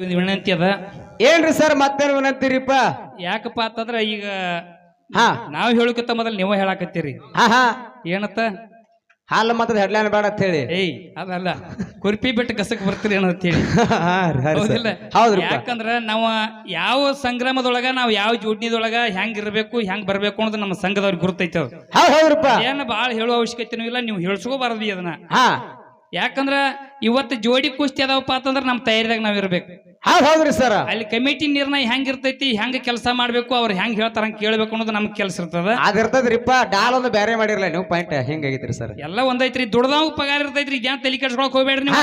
ಒಂದು ವಿನಂತಿ ಅದ ಏನ್ರಿ ಸರ್ ಮತ್ತೆ ವಿನಂತಿರಿಪ್ಪ? ಯಾಕಪ್ಪ ಅಂತಂದ್ರ ಈಗ ಹಾ. ನಾವ್ ಹೇಳಕತ್ತ ಮೊದಲ್ ನೀವ ಹೇಳಾಕತ್ತೀರಿ. ಹಾ ಹಾ. ಏನತ್ತ? ಹಾಲು ಮತ್ತದ ಹೆಡ್ಲೈನ್ ಬೇಡ ಅಂತ ಹೇಳಿ. ಏಯ್ ಅದಲ್ಲ. ಕುರ್ಪಿ ಬಿಟ್ಟು ಕಸಕ್ ಬರ್ತೀರಿ ಏನೋ ಅಂತ ಹೇಳಿ. ಹಾ ರೀ, ಹಾ ರೀ ಹೌದಿಲ್ಲ? ಹೌದ್ರಿಪ್ಪ. ಯಾಕಂದ್ರ ನಾವ ಯಾವ ಸಂಗ್ರಾಮದೊಳಗ ನಾವ್ ಯಾವ ಜೋಡ್ನಿದೊಳಗ ಹೆಂಗ್ ಇರ್ಬೇಕು ಹೆಂಗ್ ಬರ್ಬೇಕು ಅನ್ನೋದು ನಮ್ಮ ಸಂಘದವ್ರಿಗೆ ಗುರುತೈತೆ. ಹೌದ್ ಹೌದ್ರಪ್ಪ. ಏನ್ ಬಾಳ ಹೇಳುವ ಅವಶ್ಯಕತೆನೂ ಇಲ್ಲ ನೀವು ಹೇಳ್ಸ್ಕೋಬಾರದು ಅದನ್ನ. ಹಾ. ಯಾಕಂದ್ರ ಇವತ್ತು ಜೋಡಿ ಕುಸ್ತಿ ಅದಾವಪ್ಪ ಅಂತಂದ್ರ ನಮ್ಮ ತಯಾರಿದಾಗ ನಾವ್ ಇರ್ಬೇಕು. ಹೌದ್ ಹೌದ್ರಿ ಸರ್ ಅಲ್ಲಿ ಕಮಿಟಿ ನಿರ್ಣಯ ಹೆಂಗ್ ಇರ್ತೈತಿ ಹೆಂಗ್ ಕೆಲಸ ಮಾಡ್ಬೇಕು ಅವ್ರು ಹೆಂಗ್ ಹೇಳ್ತಾರ ಹಂಗ್ ಕೇಳ್ಬೇಕು ಅನ್ನೋದು ನಮ್ ಕೆಲಸ ಇರ್ತದ. ಅದಿರ್ತದ್ರಿಪ್ಪ ಡಾಲ್ ಒಂದು ಬೇರೆ ಮಾಡಿರಲ್ಲ ನೀವು? ಪಾಯಿಂಟ್ ಹೆಂಗಾಗಿತ್ರಿ ಸರ್ ಎಲ್ಲ ಒಂದೈತ್ರಿ ದುಡ್ದಾವ್ ಪಗಾರ ಇರ್ತೈತ್ರಿ ಏನ್ ತಲೆ ಕೆಡ್ಸ್ಕೊಳಕ್ ಹೋಗ್ಬೇಡ್ರಿ ನೀವು?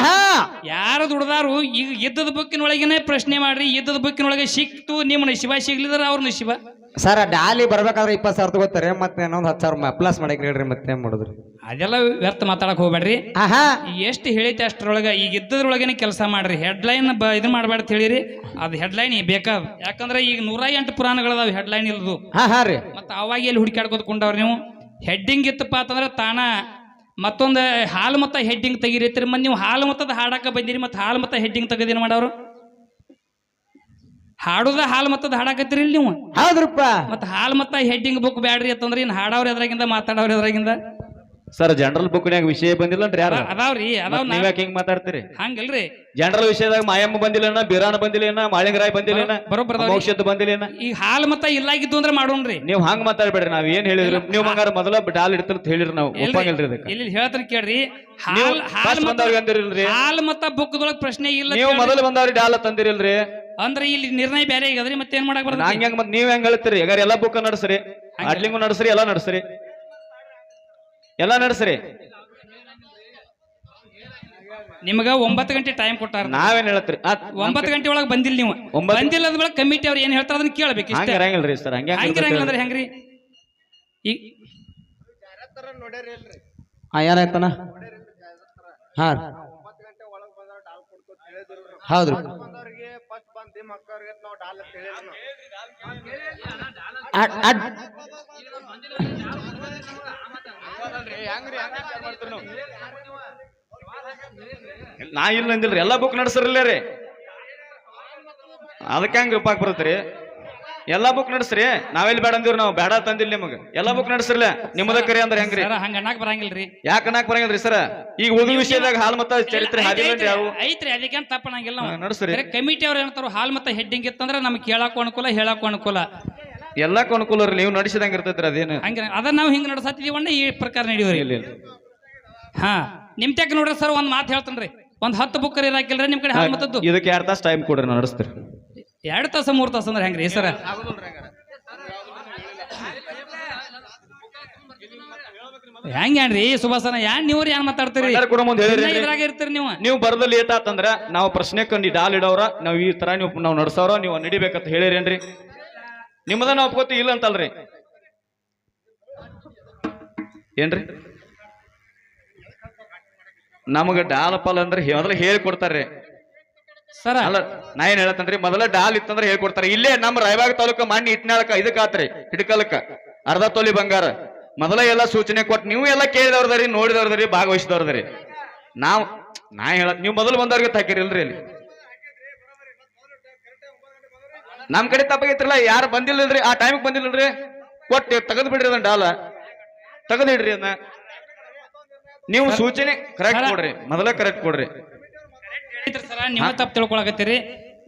ಯಾರು ದುಡ್ದಾರು ಈಗ ಯುದ್ಧದ ಬುಕ್ಕಿನೊಳಗೇನೆ ಪ್ರಶ್ನೆ ಮಾಡ್ರಿ ಇದ್ದದ ಬುಕ್ಕಿನೊಳಗೆ ಸಿಕ್ತು ನಿಮ್ಮ ಶಿವ ಸಿಗ್ಲಿದ್ರ ಅವ್ರ ಶಿವ ಸರ್ ಡಾಲಿ ಬರ್ಬೇಕಾದ್ರೆ ಇಪ್ಪತ್ತು ಸಾವಿರ ತಗೋತಾರೆ ಮತ್ತೆ ಇನ್ನೊಂದು ಹತ್ತು ಸಾವಿರ ಪ್ಲಸ್ ಮಾಡಕ್ ಹೇಳ್ರಿ ಮತ್ತೆ ಮಾಡಿದ್ರಿ? ಅದೆಲ್ಲ ವ್ಯರ್ಥ ಮಾತಾಡಕ್ ಹೋಗ್ಬೇಡ್ರಿ. ಆಹಾ! ಎಷ್ಟು ಹೇಳೈತೆ ಅಷ್ಟರೊಳಗೆ ಈಗ ಇದ್ದದ್ರೊಳಗೇನೆ ಕೆಲಸ ಮಾಡ್ರಿ. ಹೆಡ್ಲೈನ್ ಬ ಇದು ಮಾಡ್ಬೇಡ ಹೇಳಿರಿ. ಅದು ಹೆಡ್ಲೈನ್ ಬೇಕಾದ ಯಾಕಂದ್ರೆ ಈಗ ನೂರ ಎಂಟು ಪುರಾಣಗಳದಾವ ಹೆಡ್ಲೈನ್ ಇಲ್ದು. ಹಾ ಹಾ ರೀ. ಮತ್ತೆ ಅವಾಗ ಎಲ್ಲಿ ಹುಡುಕಾಡ್ಕೋತ ಕೊಂಡವ್ರಿ ನೀವು? ಹೆಡ್ಡಿಂಗ್ ಇತ್ತಪ್ಪ ಅಂತಂದ್ರೆ ತಾನ ಮತ್ತೊಂದು ಹಾಲು ಮತ್ತ ಹೆಡ್ಡಿಂಗ್ ತೆಗಿರೈತ್ರಿ ಮತ್ತೆ ನೀವು ಹಾಲು ಮತ್ತದ ಹಾಡಾಕ ಬಂದಿರಿ ಮತ್ತೆ ಹಾಲು ಮತ್ತ ಹೆಡ್ಡಿಂಗ್ ತೆಗೆದೇನು ಮಾಡವ್ರು? ಹಾಡುದ ಹಾಲ್ ಮತ್ತದ ಹಾಡಾಕತ್ತೀರಿ ಇಲ್ಲಿ ನೀವು? ಹೌದ್ರಪ್ಪ. ಮತ್ತೆ ಹಾಲ್ ಮತ್ತ ಹೆಡ್ಡಿಂಗ್ ಬುಕ್ ಬ್ಯಾಡ್ರಿ ಅಂತಂದ್ರೆ ಇನ್ ಹಾಡವ್ರ ಎದ್ರಾಗಿಂದ ಮಾತಾಡವ್ರ ಎದ್ರಾಗಿಂದ? ಸರ್ ಜನರಲ್ ಬುಕ್ನ್ಯಾಗ ವಿಷಯ ಬಂದಿಲ್ಲನ್ರಿ ಯಾರು? ಅದ- ಅದಾವ್ರಿ ಅದಾವ್ ನೀವ್ ಯಾಕೆ ಹಿಂಗ್ ಮಾತಾಡ್ತೀರಿ? ಹಂಗಲ್ರಿ. ಜನರಲ್ ವಿಷಯದಾಗ ಮಾಯಮ್ಮ ಬಂದಿಲ್ಲ ಬಿರಾನ ಬಂದಿಲ್ಲ ಮಾಳಿಂಗರಾಯ್ ಬಂದಿಲ್ಲ ಬರೋಬ್ಬರ ಔಷಧ ಬಂದಿಲ್ಲನ? ಬಂದಿಲ್ಲ ಹಾಲ್ ಹಾಲು ಮತ್ತ ಇಲ್ಲಾಗಿದ್ದು ಅಂದ್ರೆ ಮಾಡೋಣ್ರಿ. ನೀವ್ ಹಂಗ್ ಮಾತಾಡ್ಬೇಡ್ರಿ ನಾವ್ ಏನ್ ಹೇಳಿದ್ರಿ? ನೀವ್ ಹಂಗಾರ ಮೊದಲ ಡಾಲ್ ಇಡ್ತಿರ್ತ ಹೇಳಿರಿ ನಾವು ಒಪ್ಪಂಗಿಲ್ರಿ ಇಲ್ಲಿ ಹೇಳ್ತಾರ ಕೇಳ್ರಿ. ಹಾಲ್ ಹಾಲ್ ಬಂದವ್ರಿಗೆ ಅಂದಿರಿಲ್ರಿ. ಹಾಲ್ ಮತ್ತ ಬುಕ್ದೊಳಗ ಪ್ರಶ್ನೆ ಇಲ್ಲ ನೀವು ಮೊದಲು ಬಂದವ್ರಿ ಡಾಲ್ ತಂದಿರಿಲ್ರಿ. ಅಂದ್ರೆ ಇಲ್ಲಿ ನಿರ್ಣಯ ಬೇರೆ ಈಗದ್ರಿ ಮತ್ತೆ ಏನ್ ಮಾಡಕ್ ಬರ್ತದೆ ಹಂಗ ಹೆಂಗ್ ಮತ್ ನೀವ್ ಹೆಂಗ್ ಹೇಳ್ತೀರಿ? ಈಗ ಎಲ್ಲಾ ಬುಕ್ ನಡ್ಸ್ರಿ? ಅಡ್ಲಿಂಗು ನಡ್ಸ್ರಿ ಎಲ್ಲಾ ನಡ್ಸ್ರಿ. ಎಲ್ಲಾ ನಡ್ಸ್ರಿ. ನಿಮಗ ಒಂಬತ್ತು ಗಂಟೆ ಟೈಮ್ ಕೊಟ್ಟಾರ. ನಾವೇನ್ ಹೇಳ್ತೀರಿ? ಒಂಬತ್ತು ಗಂಟೆ ಒಳಗೆ ಬಂದಿಲ್ಲ ನೀವು. ಒಂಬತ್ತು- ಬಂದಿಲ್ಲ ಅಂದ ಬಳಿಕ ಕಮಿಟಿ ಅವ್ರು ಏನ್ ಹೇಳ್ತಾರ ಅದನ್ನ ಕೇಳಬೇಕು ಹಂಗ ಇರಂಗಿಲ್ರಿ ಸರ್ ಹಂಗ ಹಂಗಿರಂಗಿಲ್ಲ ಅಂದ್ರೆ ಹೆಂಗ್ರಿ? ಈಗ ಹಾ ಏನಾಯ್ತನ ಹಾ ರೀ. ಹೌದ್ರಿ ಅಡ್- ಅಡ್- ನಾ ಇಲ್ಲ ಅಂದಿಲ್ರಿ ಎಲ್ಲಾ ಬುಕ್ ನಡ್ಸ್ರಲ್ಲ ರೀ ಅದಕ್ಕೆ ಹಂಗ ಬರುತ್ತೆ ಬರುತ್ತ್ರಿ ಎಲ್ಲಾ ಬುಕ್ ನಡ್ಸ್ರಿ. ನಾವೆಲ್ಲಿ ಬೇಡ ಅಂದಿವ್ರಿ ನಾವು. ಬೇಡ ತಂದಿಲ್ಲ ನಿಮಗೆ. ಎಲ್ಲಾ ಬುಕ್ ನಡ್ಸ್ರಲ್ಲ ನಿಮ್ಮದ ಕರಿ ಅಂದ್ರೆ ಹೆಂಗ್ರಿ? ಸರ ಹಂಗ ಅನ್ನಕ್ ಬರಂಗಿಲ್ರಿ. ಯಾಕೆ ಅನ್ನಕ್ ಬರಂಗಿಲ್ರಿ ಸರ್? ಈಗ ಉಳಿದ ವಿಷಯದಾಗ ಹಾಲ್ ಮತ್ತ ಚರಿತ್ರೆ ಯಾವ? ಐತ್ರಿ ಅದಕ್ಕೇನ್ ತಪ್ಪನಂಗಿಲ್ಲ ಹಾ, ನಡ್ಸ್ರಿ. ಕಮಿಟಿ ಅವ್ರು ಏನಂತಾರ ಹಾಲ್ ಮತ್ತ ಹೆಡ್ಡಿಂಗ್ ಇತ್ತಂದ್ರೆ ನಮ್ಗೆ ಕೇಳಕ್ಕೂ ಅನುಕೂಲ ಹೇಳಕ್ಕೂ ಅನುಕೂಲ. ಎಲ್ಲಾಕು ಅನುಕೂಲ ರೀ. ನೀವು ನಡೆಸಿದಂಗ ಇರ್ತೈತ್ರಿ ಅದೇನು? ಹಂಗ ಅದ ನಾವು ಹಿಂಗ್ ನಡ್ಸತ್ತಿದೀವಣ್ಣ ಈ ಪ್ರಕಾರ ಇಲ್ಲ ಹಾ. ನಿಮ್ ತೆಕ್ ನೋಡ್ರಿ ಸರ್ ಒಂದ್ ಮಾತು ಹೇಳ್ತೇನ್ರಿ. ಒಂದ್ ಹತ್ತು ಬುಕ್ ಇರಾಕಿಲ್ರಿ ನಿಮ್ ಕಡೆ ಹಾಲ್ ಮತ್ತದ್ದು. ಇದಕ್ಕೆ ಎರಡ್ ತಾಸು ಟೈಮ್ ಕೊಡ್ರಿ ನಾವು ನಡೆಸ್ತೀರಿ. ಎರಡು ತಾಸ ಮೂರು ತಾಸ ಅಂದ್ರೆ ಹೆಂಗ್ರಿ ಸರ? ಹೆಂಗ್ಯಾನ್ರಿ ಸುಭಾಸನ? ಯಾನ್ ನೀವ್ರಿ ಯಾನ್ ಮಾತಾಡ್ತೀರಿ? ಇದ್ರಾಗ ಇರ್ತೀರಿ ನೀವು. ನೀವು ಬರೋದು ಲೇಟ್ ಆತಂದ್ರ ನಾವು ಪ್ರಶ್ನೆ ಕಂಡು ಡಾಲ್ ಇಡೋರ ನಾವು ಈ ತರ ನೀವು ನಾವು ನಡ್ಸೋರ ನೀವು ನಡಿಬೇಕಂತ ಹೇಳಿರೇನ್ರಿ? ನಿಮ್ಮದ ನಾವು ಒಪ್ಕೋತಿ ಇಲ್ಲ ಅಂತಲ್ರಿ. ಏನ್ರಿ? ನಮಗ ಡಾಲ್ ಪಾಲ್ ಅಂದ್ರೆ ಮೊದಲು ಹೇಳಿ ಕೊಡ್ತಾರ್ರಿ ಸರ. ಅಲ್ಲ ನಾ ಏನ್ ಹೇಳತ್ತಂದ್ರಿ ಮೊದಲ ಡಾಲ್ ಇತ್ತಂದ್ರೆ ಹೇಳ್ಕೊಡ್ತಾರೆ. ಇಲ್ಲೇ ನಮ್ಮ ರಾಯಬಾಗ ತಾಲೂಕು ಮಣ್ಣಿ ಇಟ್ನಾಳಕ ಇದಕ್ಕಾತ್ರಿ ಆತ್ರಿ ಹಿಡ್ಕಲಕ್ಕ ಅರ್ಧ ತೊಲಿ ಬಂಗಾರ. ಮೊದಲ ಎಲ್ಲ ಸೂಚನೆ ಕೊಟ್ಟು ನೀವು ಎಲ್ಲ ಕೇಳಿದವ್ರದ್ರಿ ನೋಡಿದವ್ರದ್ರಿ ಭಾಗವಹಿಸಿದವ್ರದ್ರಿ. ನಾವ್ ನಾ ಹೇಳ ನೀವು ಮೊದಲು ಬಂದವ್ರಿಗೆ ತಾಕಿರಿಲ್ರಿ ಅಲ್ಲಿ ನಮ್ ಕಡೆ ತಪ್ಪಾಗೈತ್ರಲ್ಲ ಯಾರು ಬಂದಿಲ್ಲಲ್ರಿ ಆ ಟೈಮಿಗೆ ಬಂದಿಲ್ಲಲ್ರಿ. ಕೊಟ್ಟು ತೆಗೆದು ಬಿಡ್ರಿ ಅದನ್ನ ಡಾಲ. ತೆಗೆದಿಡ್ರಿ ಅದನ್ನ. ನೀವು ಸೂಚನೆ ಕರೆಕ್ಟ್ ಕೊಡ್ರಿ ಮೊದಲೇ ಕರೆಕ್ಟ್ ಕೊಡ್ರಿ. ಐತ್ರಿ ಸರ ನೀವು ತಪ್ಪು ತಿಳ್ಕೊಳಕತ್ತೀರಿ.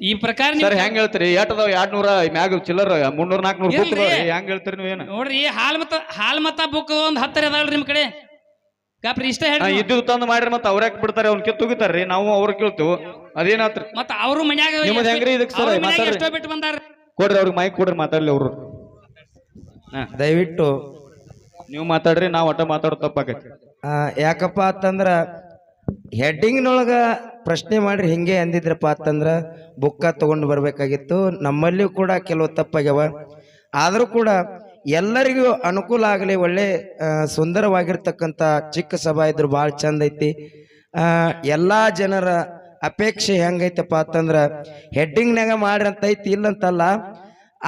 ಈ ಪ್ರಕಾರ ನೀವು ಸರ್ ಹೆಂಗ್ ಹೇಳ್ತೀರಿ? ಎಟ್ಟದಾವ್ ಎರಡ್ ನೂರ ಮ್ಯಾಗ ಚಿಲ್ಲರ್ ಮುನ್ನೂರ ನಾಲ್ಕನೂರ. ಹೆಂಗ್ ಹೇಳ್ತೀರಿ ನೀವು ಏನು? ನೋಡ್ರಿ ಹಾಲ್ ಮತ್ತ ಹಾಲ್ ಮತ್ತ ಬುಕ್ ಒಂದ್ ಹತ್ತರ ಅದಾವ್ರಿ ನಿಮ್ ಕಡೆ. ಕಾಪ್ರಿ ಇಷ್ಟ ಹೇಳಿ ಹೇಳ್ರಿ ಇದ್ದು ತಂದು ಮಾಡ್ರಿ ಮತ್ತೆ ಅವ್ರ ಯಾಕೆ ಬಿಡ್ತಾರೆ? ಅವ್ನ ಕಿತ್ತು ತುಗಿತಾರ್ರಿ ನಾವು ಅವ್ರ ಕೇಳ್ತೀವಿ. ಅದೇನಾತ್ರಿ? ಮತ್ತ ಅವ್ರು ಮನ್ಯಾಗ ನಿಮ್ಮದ್ ಹೆಂಗ್ರಿ ಇದಕ್ ಸರ್? ಅವ್ರ ಮನ್ಯಾಗ ಮಾತಾಡ್ರಿ. ಎಷ್ಟೋ ಬಿಟ್ಟು ಬಂದಾರ ಕೊಡ್ರಿ ಅವ್ರಿಗೆ ಮೈಕ್ ಕೊಡ್ರಿ ಮಾತಾಡ್ಲಿ ಅವ್ರು. ಹಾ. ದಯವಿಟ್ಟು ನೀವು ಮಾತಾಡ್ರಿ ನಾವ್ ಒಟ್ಟ ಮಾತಾಡೋ ತಪ್ಪಾಕೈತಿ ಆ, ಯಾಕಪ್ಪ ಅಂತಂದ್ರ ಹೆಡ್ಡಿಂಗ್ನೊಳಗ ಪ್ರಶ್ನೆ ಮಾಡ್ರಿ ಹಿಂಗೆ ಅಂದಿದ್ರಪ್ಪ ಅಂತಂದ್ರ ಬುಕ್ಕ ತಗೊಂಡು ಬರಬೇಕಾಗಿತ್ತು. ನಮ್ಮಲ್ಲಿಯೂ ಕೂಡ ಕೆಲವು ತಪ್ಪಾಗ್ಯವ. ಆದರೂ ಕೂಡ ಎಲ್ಲರಿಗೂ ಅನುಕೂಲ ಆಗಲಿ, ಒಳ್ಳೆ ಸುಂದರವಾಗಿರ್ತಕ್ಕಂಥ ಚಿಕ್ಕ ಸಭಾ ಇದ್ರು ಭಾಳ ಚಂದ ಐತಿ. ಎಲ್ಲಾ ಜನರ ಅಪೇಕ್ಷೆ ಹೆಂಗೈತಪ್ಪ ಅಂತಂದ್ರ ಹೆಡ್ಡಿಂಗ್ನಾಗ ಮಾಡ್ರಿ ಅಂತ ಐತಿ, ಇಲ್ಲಂತಲ್ಲ.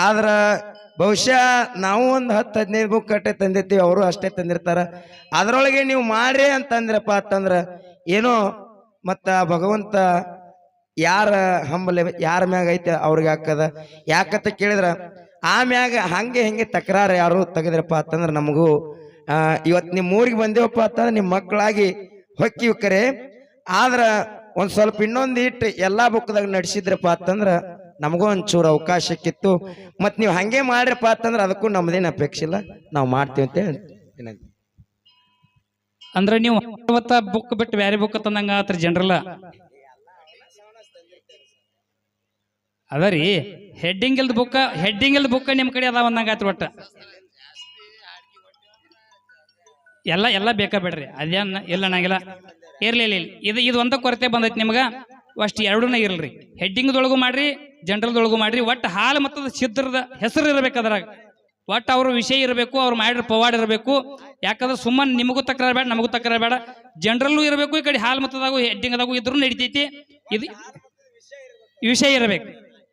ಆದ್ರೆ ಬಹುಶಃ ನಾವು ಒಂದು ಹತ್ತು ಹದಿನೈದು ಬುಕ್ ಕಟ್ಟೆ ತಂದಿರ್ತೀವಿ, ಅವರು ಅಷ್ಟೇ ತಂದಿರ್ತಾರೆ. ಅದರೊಳಗೆ ನೀವು ಮಾಡ್ರಿ ಅಂತಂದ್ರಪ್ಪ ಅಂತಂದ್ರ ಏನೋ ಮತ್ತ ಭಗವಂತ ಯಾರ ಹಂಬಲ ಯಾರ ಮ್ಯಾಗ ಐತೆ ಅವ್ರಿಗೆ ಹಾಕದ? ಯಾಕತ್ತ ಕೇಳಿದ್ರ, ಆ ಮ್ಯಾಗ ಹಂಗೆ ಹೆಂಗೆ ತಕರಾರು ಯಾರು ತೆಗೆದ್ರಪ್ಪ ಅಂತಂದ್ರ ನಮಗೂ ಇವತ್ತು ನಿಮ್ಮ ಊರಿಗೆ ಬಂದೇವಪ್ಪ ಅಂತಂದ್ರೆ ನಿಮ್ಮ ಮಕ್ಕಳಾಗಿ ಹೊಕ್ಕಿವಿ ಕರೆ. ಆದ್ರ ಒಂದು ಸ್ವಲ್ಪ ಇನ್ನೊಂದು ಇಟ್ಟು ಎಲ್ಲಾ ಬುಕ್ದಾಗ ನಡೆಸಿದ್ರಪ್ಪ ಅಂತಂದ್ರ ನಮಗೂ ಒಂಚೂರು ಅವಕಾಶ ಸಿಕ್ಕಿತ್ತು ಮತ್ ನೀವು ಹಂಗೆ ಮಾಡ್ರಪ್ಪ ಅಂತಂದ್ರೆ ಅದಕ್ಕೂ ನಮ್ಮದೇನು ಅಪೇಕ್ಷೆ ಇಲ್ಲ. ನಾವು ಮಾಡ್ತೀವಿ ಅಂತ ಹೇಳಿ ಅಂದ್ರೆ ನೀವು ಬುಕ್ ಬಿಟ್ಟು ಬೇರೆ ಬುಕ್ ತಂದಂಗ ಆತ್ರಿ ಜನರಲ್ಲ ಅದ ರೀ ಹೆಡ್ಡಿಂಗ್ ಇಲ್ದ ಬುಕ್ ಹೆಡ್ಡಿಂಗ್ ಇಲ್ದ ಬುಕ್ ನಿಮ್ ಕಡೆ ಅದಾವ ಅಂದಂಗ ಆತ್ರಿ ಒಟ್ಟ. ಎಲ್ಲ ಎಲ್ಲ ಬೇಕಾ ಬಿಡ್ರಿ? ಅದೇನ್ ಇಲ್ಲ ಅನ್ನಂಗಿಲ್ಲ. ಇರ್ಲಿ ಇಲ್ಲ. ಇದು ಇದು ಒಂದ ಕೊರತೆ ಬಂದೈತಿ ನಿಮ್ಗ. ಅಷ್ಟು ಎರಡೂನ ಇರಲ್ರಿ. ಹೆಡ್ಡಿಂಗ್ದೊಳಗು ಮಾಡ್ರಿ ಜನರಲ್ದೊಳಗು ಮಾಡ್ರಿ. ಒಟ್ಟು ಹಾಲು ಮತ್ತದ ಚಿತ್ರದ ಹೆಸರು ಇರಬೇಕು ಅದ್ರಾಗ. ಒಟ್ಟು ಅವ್ರ ವಿಷಯ ಇರಬೇಕು, ಅವ್ರು ಮಾಡಿರೋ ಪವಾಡ್ ಇರಬೇಕು. ಯಾಕಂದ್ರೆ ಸುಮ್ಮನೆ ನಿಮಗೂ ತಕರಾರ ಬೇಡ, ನಮಗೂ ತಕರಾರ ಬೇಡ. ಜನರಲ್ಲೂ ಇರಬೇಕು, ಈ ಕಡೆ ಹಾಲು ಮತ್ತದಾಗು ಹೆಡ್ಡಿಂಗದಾಗೂ ಇದ್ರೂ ನಡಿತೈತಿ. ಇದು ವಿಷಯ ಇರಬೇಕು.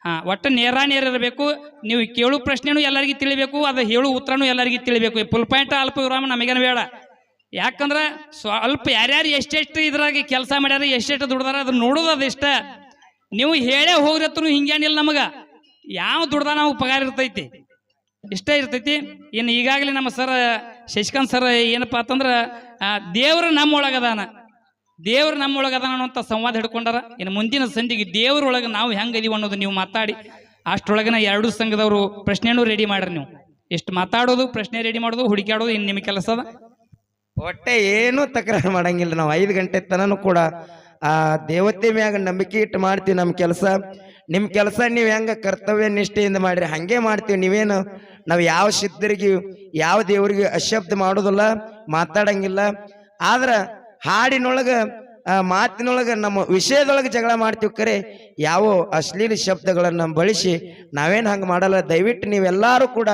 ಹಾ, ಒಟ್ಟು ನೇರ ನೇರ ಇರಬೇಕು. ನೀವು ಕೇಳು ಪ್ರಶ್ನೆನೂ ಎಲ್ಲರಿಗೂ ತಿಳಿಬೇಕು, ಅದು ಹೇಳು ಉತ್ತರನೂ ಎಲ್ಲರಿಗೂ ತಿಳಿಬೇಕು. ಫುಲ್ ಪಾಯಿಂಟ್ ಅಲ್ಪ ವಿರಾಮ ನಮಗೇನು ಬೇಡ. ಯಾಕಂದ್ರೆ ಸ್ವಲ್ಪ ಯಾರ್ಯಾರು ಎಷ್ಟೆಷ್ಟು ಇದ್ರಾಗ ಕೆಲಸ ಮಾಡ್ಯಾರ, ಎಷ್ಟೆಷ್ಟು ದುಡ್ದಾರ, ಅದನ್ನ ನೋಡೋದು ಅದಿಷ್ಟ ನೀವು ಹೇಳೇ ಹೋಗ್ರತ್ರು ಹಿಂಗೇನಿಲ್ಲ ನಮಗ. ಯಾವ ದುಡ್ದ ನಾವು ಪಗಾರ ಇರ್ತೈತಿ. ಇಷ್ಟ ಇರ್ತೈತಿ. ಇನ್ನು ಈಗಾಗಲೇ ನಮ್ಮ ಸರ್ ಶಶಿಕಾಂತ್ ಸರ್ ಏನಪ್ಪಾ ಅಂತಂದ್ರೆ ದೇವರು ನಮ್ಮೊಳಗದಾನ. ದೇವ್ರು ನಮ್ಮೊಳಗದಾನ ಅನ್ನೋಂಥ ಸಂವಾದ ಹಿಡ್ಕೊಂಡಾರ. ಇನ್ನು ಮುಂದಿನ ಸಂಧಿಗೆ ದೇವರೊಳಗೆ ನಾವು ಹೆಂಗೆ ಇದೀವಿ ಅನ್ನೋದು ನೀವು ಮಾತಾಡಿ. ಅಷ್ಟರೊಳಗನ ಎರಡು ಸಂಘದವರು ಪ್ರಶ್ನೆನೂ ರೆಡಿ ಮಾಡ್ರಿ ನೀವು. ಎಷ್ಟು ಮಾತಾಡೋದು, ಪ್ರಶ್ನೆ ರೆಡಿ ಮಾಡೋದು ಹುಡುಕಾಡೋದು ಇನ್ನು ನಿಮ್ಮ ಕೆಲಸ ಅದ. ಒಟ್ಟೆ ಏನೂ ತಕರಾರು ಮಾಡಂಗಿಲ್ಲ. ನಾವು ಐದು ಗಂಟೆ ತನನು ಕೂಡ, ಆ, ದೇವತೆ ಮ್ಯಾಗ ನಂಬಿಕೆ ಇಟ್ಟು ಮಾಡ್ತೀವಿ ನಮ್ಮ ಕೆಲಸ. ನಿಮ್ಮ ಕೆಲಸ ನೀವು ಹೆಂಗ ಕರ್ತವ್ಯ ನಿಷ್ಠೆಯಿಂದ ಮಾಡ್ರಿ, ಹಂಗೆ ಮಾಡ್ತೀವಿ ನೀವೇನು ನಾವು ಯಾವ ಸಿದ್ಧರಿಗೆ, ಯಾವ ದೇವರಿಗೆ ಅಶಬ್ದ ಮಾಡೋದಿಲ್ಲ, ಮಾತಾಡಂಗಿಲ್ಲ. ಆದ್ರೆ ಹಾಡಿನೊಳಗೆ ಮಾತಿನೊಳಗೆ ನಮ್ಮ ವಿಷಯದೊಳಗೆ ಜಗಳ ಮಾಡ್ತೀವಿ ಕರೆ, ಯಾವ ಅಶ್ಲೀಲ ಶಬ್ದಗಳನ್ನು ಬಳಸಿ ನಾವೇನು ಹಂಗೆ ಮಾಡಲ್ಲ. ದಯವಿಟ್ಟು ನೀವೆಲ್ಲರೂ ಕೂಡ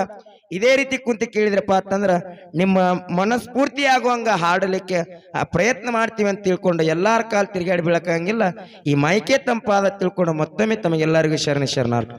ಇದೇ ರೀತಿ ಕುಂತು ಕೇಳಿದ್ರಪ್ಪ ಅಂತಂದ್ರ ನಿಮ್ಮ ಮನಸ್ಫೂರ್ತಿ ಆಗುವಂಗ ಹಾಡಲಿಕ್ಕೆ, ಆ, ಪ್ರಯತ್ನ ಮಾಡ್ತೀವಿ ಅಂತ ತಿಳ್ಕೊಂಡು ಎಲ್ಲಾರ ಕಾಲ ತಿರುಗಾಡಿ ಬೀಳಕಂಗಿಲ್ಲ ಈ ಮೈಕೆ ತಂಪಾದ ತಿಳ್ಕೊಂಡು ಮತ್ತೊಮ್ಮೆ ತಮಗೆಲ್ಲರಿಗೂ ಶರಣ, ಶರಣಾರ್ಥ.